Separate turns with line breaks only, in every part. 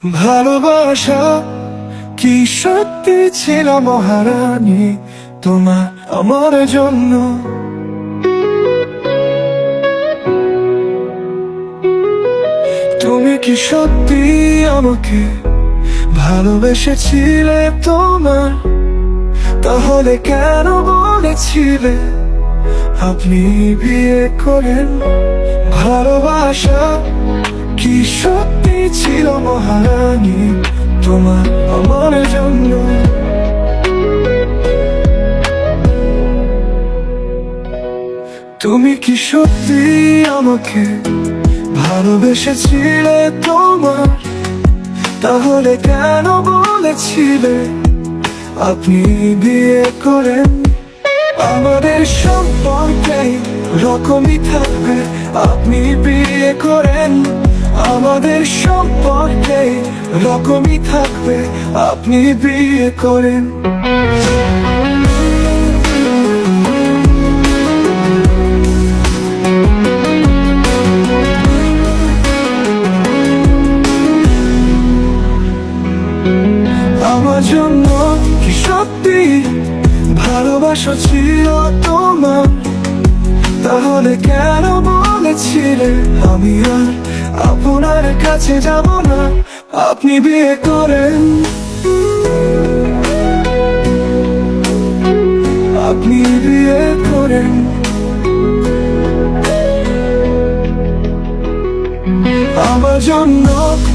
ভালোবাসা কি সত্যি ছিল মহারানী তোমার আমার জন্য? তুমি কি সত্যি আমাকে ভালোবেসেছিলে তোমার? তাহলে কেন বলেছিলে আপনি বিয়ে করেন? ভালোবাসা কি সত্যি ছিল মহারানী তোমার আমার জন্য? তুমি কি সত্যি আমাকে ভালোবেসেছিলে তোমার? তাহলে কেন বলেছিলে আপনি বিয়ে করেন? আমাদের সম্পর্কে রকমই থাকবে, আপনি বিয়ে করেন। আমাদের সম্পর্কে রকমই থাকবে, আপনি বিয়ে করেন। আমার জন্য কি সত্যি ভালোবাসা ছিল তোমার? তাহলে কেন বলেছিলে আমি আর আপনার কাছে যাব না, আপনি বিয়ে করেন। আপনি বিয়ে করেন। আমার জন্য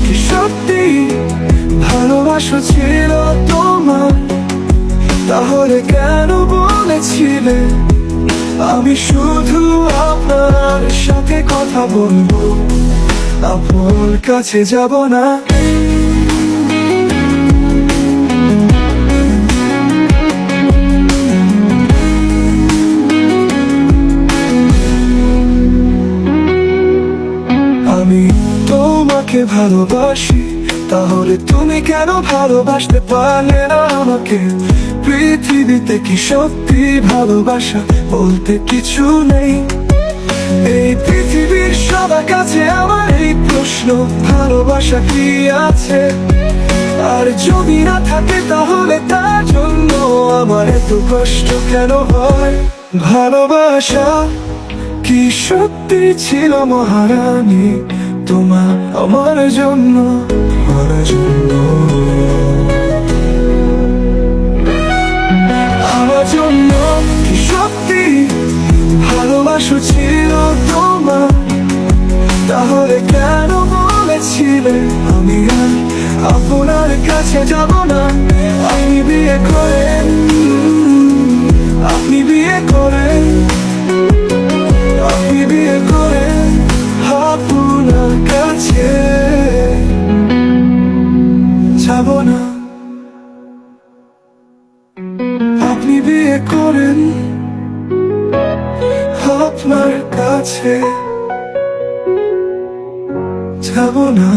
কি সত্যি ভালোবাসা ছিল তোমার? তাহলে কেন বলেছিলে আমি শুধু আপনার সাথে কথা বলব? আপনার কাছে যাব না। আমি তোমাকে ভালোবাসি, তাহলে তুমি কেন ভালোবাসতে পারলে না আমাকে? পৃথিবীতে কি সত্যি ভালোবাসা বলতে কিছু নেই। এই পৃথিবীর সবার কাছে আমার প্রশ্ন, ভালোবাসা কি আছে? আর যদি না থাকে তাহলে তার জন্য আমার এত কষ্ট কেন হয়? ভালোবাসা কি সত্যি ছিল মহারানী তোমার, আমার জন্য? আমার জন্য। আমার জন্য কি সত্যি ভালোবাসা ছিল আপনার কাছে যাব না। আপনি বিয়ে করেন। আপনি বিয়ে করেন। আপনি বিয়ে করেন আপনার কাছে। যাব না। আপনি বিয়ে করেন আপনার কাছে। যাব না।